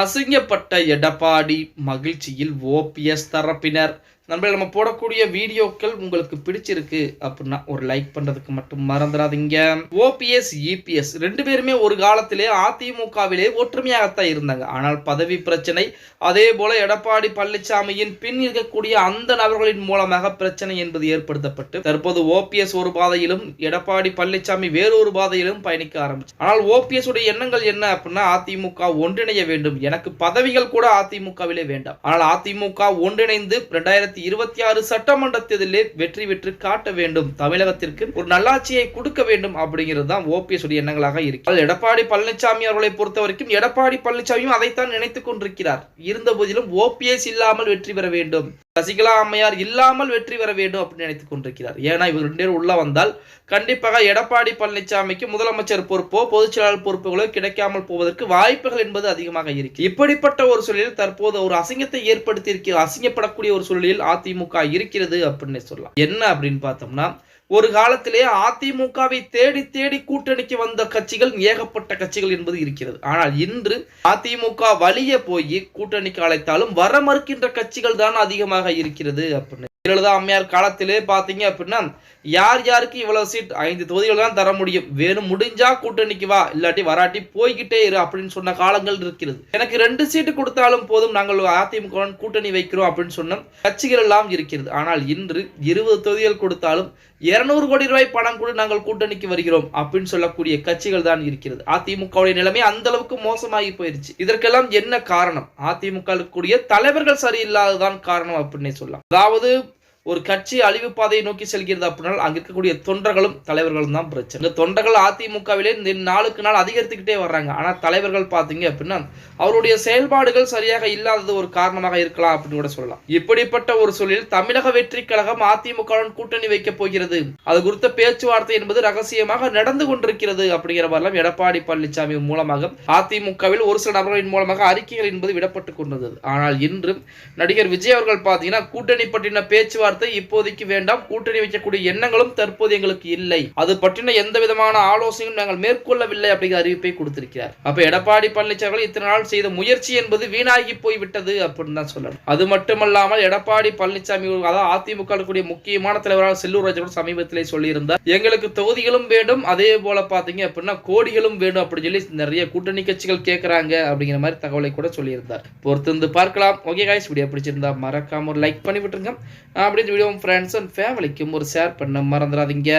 அசிங்கப்பட்ட எடப்பாடி மகிழ்ச்சியில் ஓபிஎஸ் தரப்பினர். நண்பர்கள் நம்ம போடக்கூடிய வீடியோக்கள் உங்களுக்கு பிடிச்சிருக்கு அப்படின்னா ஒரு லைக் பண்றதுக்கு மட்டும் மறந்துடாதீங்க. ஓபிஎஸ் இபிஎஸ் ரெண்டு பேருமே ஒரு காலத்திலே அதிமுகவிலே ஒற்றுமையாகத்தான் இருந்தாங்க. ஆனால் பதவி பிரச்சனை அதே போல எடப்பாடி பழனிசாமியின் பின் இருக்கக்கூடிய அந்த நபர்களின் மூலமாக பிரச்சனை என்பது ஏற்படுத்தப்பட்டு தற்போது ஓபிஎஸ் ஒரு பாதையிலும் எடப்பாடி பழனிசாமி வேறொரு பாதையிலும் பயணிக்க ஆரம்பிச்சு. ஆனால் ஓபிஎஸ் உடைய எண்ணங்கள் என்ன அப்படின்னா அதிமுக ஒன்றிணைய வேண்டும். எனக்கு பதவிகள் கூட அதிமுகவிலே வேண்டாம். ஆனால் அதிமுக ஒன்றிணைந்து ரெண்டாயிரத்தி இரண்டாயிரத்தி இருபத்தி ஆறு சட்டமன்ற தேர்தலிலே வெற்றி பெற்று காட்ட வேண்டும். தமிழகத்திற்கு ஒரு நல்லாட்சியை கொடுக்க வேண்டும் அப்படிங்கிறது தான் ஓபிஎஸ் உடைய எண்ணங்களாக இருக்கு. எடப்பாடி பழனிசாமி அவர்களை பொறுத்த வரைக்கும் எடப்பாடி பழனிசாமியும் அதைத்தான் நினைத்துக் கொண்டிருக்கிறார். இருந்த போதிலும் ஓபிஎஸ் இல்லாமல் வெற்றி பெற வேண்டும். சசிகலா அம்மையார் இல்லாமல் வெற்றி பெற வேண்டும் அப்படின்னு நினைத்துக் கொண்டிருக்கிறார். ஏன்னா இவர் ரெண்டு பேரும் உள்ள வந்தால் கண்டிப்பாக எடப்பாடி பழனிசாமிக்கு முதலமைச்சர் பொறுப்போ பொதுச் செயலாளர் பொறுப்புகளோ கிடைக்காமல் போவதற்கு வாய்ப்புகள் என்பது அதிகமாக இருக்கு. இப்படிப்பட்ட ஒரு சூழலில் தற்போது ஒரு அசிங்கத்தை ஏற்படுத்தி இருக்கிற அசிங்கப்படக்கூடிய ஒரு சூழலில் அதிமுக இருக்கிறது அப்படின்னு சொல்லலாம். என்ன அப்படின்னு பார்த்தோம்னா ஒரு காலத்திலே அதிமுகவை தேடி தேடி கூட்டணிக்கு வந்த கட்சிகள் ஏகப்பட்ட கட்சிகள் என்பது இருக்கிறது. ஆனால் இன்று அதிமுக வழிய போய் கூட்டணிக்கு அழைத்தாலும் வர மறுக்கின்ற கட்சிகள் தான் அதிகமாக இருக்கிறது அப்படின்னு ஜெயலலிதா அம்மையார் காலத்திலே பாத்தீங்க அப்படின்னா யார் யாருக்கு இவ்வளவு சீட்? ஐந்து தொகுதிகள் தான் தர முடியும். வேணும் முடிஞ்சா கூட்டணிக்கு வா இல்லாட்டி வராட்டி போய்கிட்டே இரு அப்படின்னு சொன்ன காலங்கள் இருக்கிறது. எனக்கு ரெண்டு சீட்டு கொடுத்தாலும் போதும் நாங்கள் அதிமுக கூட்டணி வைக்கிறோம் அப்படின்னு சொன்ன கட்சிகள் எல்லாம் இருக்கிறது. ஆனால் இன்று இருபது தொகுதிகள் கொடுத்தாலும் இருநூறு கோடி ரூபாய் பணம் கூட நாங்கள் கூட்டணிக்கு வருகிறோம் அப்படின்னு சொல்லக்கூடிய கட்சிகள் தான் இருக்கிறது. அதிமுகவுடைய நிலைமை அந்த அளவுக்கு மோசமாகி போயிருச்சு. இதற்கெல்லாம் என்ன காரணம்? அதிமுக கூடிய தலைவர்கள் சரியில்லாததான் காரணம் அப்படின்னே சொல்லலாம். அதாவது ஒரு கட்சி அழிவு பாதையை நோக்கி செல்கிறது அப்படின்னால் அங்க இருக்கக்கூடிய தொண்டர்களும் தலைவர்களும் தான் பிரச்சனை. இந்த தொண்டர்கள் அதிமுகவிலே இந்த நாளுக்கு நாள் அதிகரித்துக்கிட்டே வர்றாங்க. ஆனா தலைவர்கள் பாத்தீங்க அப்படின்னா அவருடைய செயல்பாடுகள் சரியாக இல்லாதது ஒரு காரணமாக இருக்கலாம் அப்படின்னு கூட சொல்லலாம். இப்படிப்பட்ட ஒரு சூழலில் தமிழக வெற்றி கழகம் அதிமுகவுடன் கூட்டணி வைக்க போகிறது. அது குறித்த பேச்சுவார்த்தை என்பது ரகசியமாக நடந்து கொண்டிருக்கிறது அப்படிங்கிற மாதிரிலாம் எடப்பாடி பழனிசாமி மூலமாக அதிமுகவில் ஒரு சில நபர்களின் மூலமாக அறிக்கைகள் என்பது விடப்பட்டு கொண்டிருந்தது. ஆனால் இன்று நடிகர் விஜய் அவர்கள் பார்த்தீங்கன்னா கூட்டணி பற்றின பேச்சுவார்த்தை இப்போதைக்கு வேண்டாம். கூட்டணி வைக்கக்கூடிய எண்ணங்களும் தற்போது எங்களுக்கு இல்லை. அது பற்றின எந்த விதமான ஆலோசனையும் நாங்கள் மேற்கொள்ளவில்லை அப்படிங்கிற அறிவிப்பை கொடுத்திருக்கிறார். அப்ப எடப்பாடி பழனிசாமி இத்தனை நாள் செய்த முயற்சி என்பது வீணாகி போய்விட்டது அப்படின்னு தான் சொல்லணும். அது மட்டுமல்லாமல் எடப்பாடி பழனிசாமி அதாவது அதிமுக கூடிய முக்கியமான தலைவராக செல்லூர் ராஜா கூட சமீபத்திலே சொல்லியிருந்தார். எங்களுக்கு தொகுதிகளும் வேண்டும். அதே போல பாத்தீங்க அப்படின்னா கோடிகளும் வேண்டும் அப்படின்னு சொல்லி நிறைய கூட்டணி கட்சிகள் கேட்கறாங்க அப்படிங்கிற மாதிரி தகவலை கூட சொல்லியிருந்தார். பொறுத்திருந்து பார்க்கலாம். ஓகே காய்ஸ் வீடியோ பிடிச்சிருந்தா மறக்காம ஒரு லைக் பண்ணி விட்டுருங்க. அப்படி முடிஞ்ச வீடியோ ஃப்ரெண்ட்ஸ் அண்ட் ஃபேமிலிக்கும் ஒரு ஷேர் பண்ண மறந்துடாதீங்க